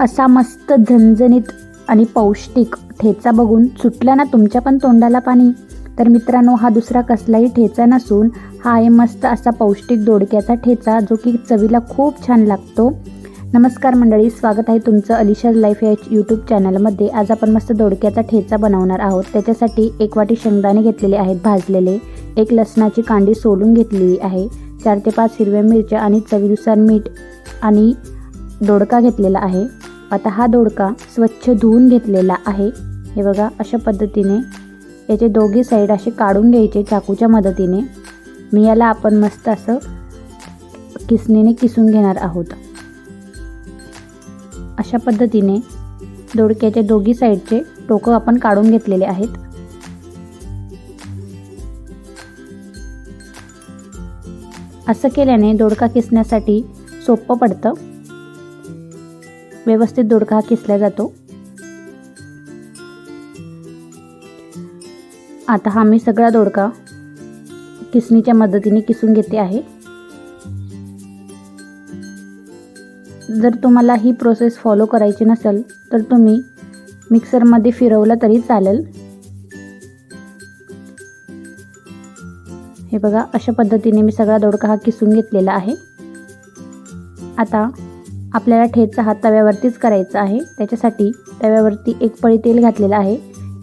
असा मस्त झणझणीत आणि पौष्टिक ठेचा बघून सुटला ना तुमच्या पण तोंडाला पाणी? तर मित्रांनो हा दुसरा कसलाही ठेचा नसून हा आहे मस्त असा पौष्टिक दोडक्याचा ठेचा जो की चवीला खूप छान लागतो. नमस्कार मंडळी स्वागत आहे तुमचं अलिशाज लाईफ या यूट्यूब चॅनलमध्ये आज आपण मस्त दोडक्याचा ठेचा बनवणार आहोत. त्याच्यासाठी एक वाटी शेंगदाणे घेतलेले आहेत भाजलेले. एक लसणाची कांडी सोलून घेतलेली आहे. चार ते पाच हिरव्या मिरच्या आणि चवीनुसार मीठ आणि दोडका घेतलेला आहे. आता हा दोडका स्वच्छ धुवून घेतलेला आहे. हे बघा अशा पद्धतीने याचे दोघे साईड असे काढून घ्यायचे चाकूच्या मदतीने. मी याला आपण मस्त असं किसणीने किसून घेणार आहोत. अशा पद्धतीने दोडक्याच्या दोघी साईडचे टोकं आपण काढून घेतलेले आहेत. असं केल्याने दोडका किसण्यासाठी सोपं पडतं. व्यवस्थित दोडका हा किसला जातो. आता हा मी सगळा दोडका किसणीच्या मदतीने किसून घेते आहे. जर तुम्हाला ही प्रोसेस फॉलो करायची नसेल तर तुम्ही मिक्सरमध्ये फिरवलं तरी चालेल. हे बघा अशा पद्धतीने मी सगळा दोडका हा किसून घेतलेला आहे. आता आपल्याला ठेचा हा तव्यावरतीच करायचा आहे. त्याच्यासाठी तव्यावरती एक पळी तेल घातलेलं आहे.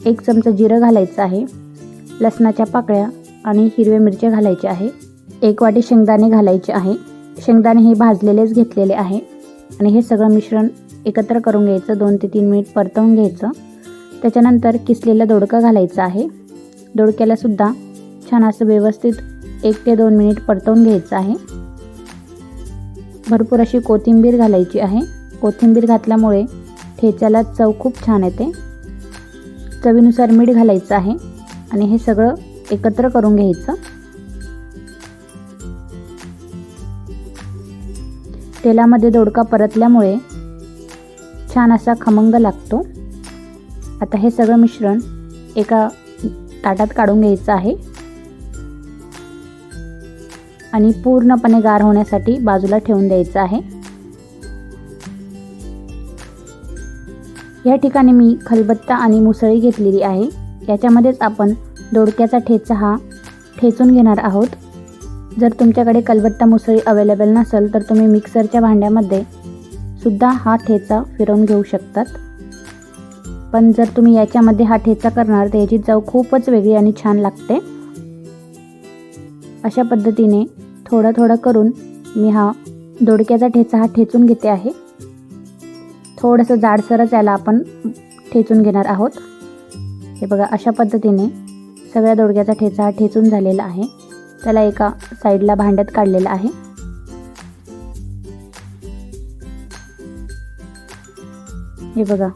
एक चमचा जिरं घालायचं आहे. लसणाच्या पाकळ्या आणि हिरव्या मिरच्या घालायच्या आहे. एक वाटी शेंगदाणे घालायचे आहे. शेंगदाणे हे भाजलेलेच घेतलेले आहे. आणि हे सगळं मिश्रण एकत्र करून घ्यायचं. दोन ते तीन मिनिट परतवून घ्यायचं. त्याच्यानंतर किसलेला दोडका घालायचा आहे. दोडक्यालासुद्धा छान असं व्यवस्थित एक ते दोन मिनिट परतवून घ्यायचं आहे. भरपूर अशी कोथिंबीर घालायची आहे. कोथिंबीर घातल्यामुळे ठेच्याला चव खूप छान येते. चवीनुसार मीठ घालायचं आहे आणि हे सगळं एकत्र करून घ्यायचं. तेलामध्ये दोडका परतल्यामुळे छान असा खमंग लागतो. आता हे सगळं मिश्रण एका ताटात काढून घ्यायचं आहे. आणि पूर्णपणे गार होण्यासाठी बाजूला ठेवून द्यायचं आहे. या ठिकाणी मी खलबत्ता आणि मुसळी घेतलेली आहे. याच्यामध्येच आपण दोडक्याचा ठेचा हा ठेचून घेणार आहोत. जर तुमच्याकडे कलबत्ता मुसळी अवेलेबल नसेल तर तुम्ही मिक्सरच्या भांड्यामध्ये सुद्धा हा ठेचा फिरवून घेऊ शकतात. पण जर तुम्ही याच्यामध्ये हा ठेचा करणार तर याची चव खूपच वेगळी आणि छान लागते. अशा पद्धतीने थोडं थोडं करून मी हा दोडक्याचा ठेचा हा ठेचून घेते आहे. थोडंसं जाडसरच याला आपण ठेचून घेणार आहोत. हे बघा अशा पद्धतीने सगळ्या दोडक्याचा ठेचा हा ठेचून झालेला आहे. त्याला एका साईडला भांड्यात काढलेलं आहे. हे बघा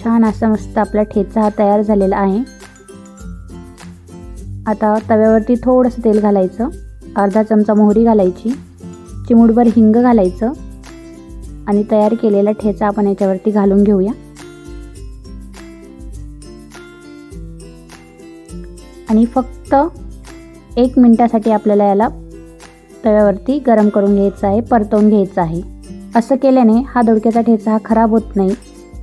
छान असा मस्त आपला ठेचा हा तयार झालेला आहे. आता तव्यावरती थोडंसं तेल घालायचं. अर्धा चमचा मोहरी घालायची चिमूटभर हिंग घालायचं आणि तयार केलेला ठेचा आपण याच्यावरती घालून घेऊया. आणि फक्त एक मिनटासाठी आपल्याला याला तव्यावरती गरम करून घ्यायचं आहे परतवून घ्यायचं आहे. असं केल्याने हा दोडक्याचा ठेचा हा खराब होत नाही.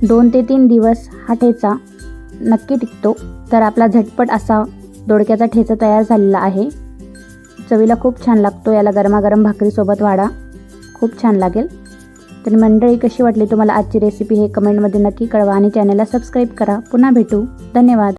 दोन ते तीन दिवस हा ठेचा नक्की टिकतो. तर आपला झटपट असा दोडक्याचा ठेचा तयार झालेला आहे. चवीला खूप छान लागतो. याला गरमागरम भाकरीसोबत वाढा. खूप छान लागेल. तर मंडळी कशी वाटली तुम्हाला आजची रेसिपी हे कमेंटमध्ये नक्की कळवा आणि चॅनलला सबस्क्राईब करा. पुन्हा भेटू. धन्यवाद.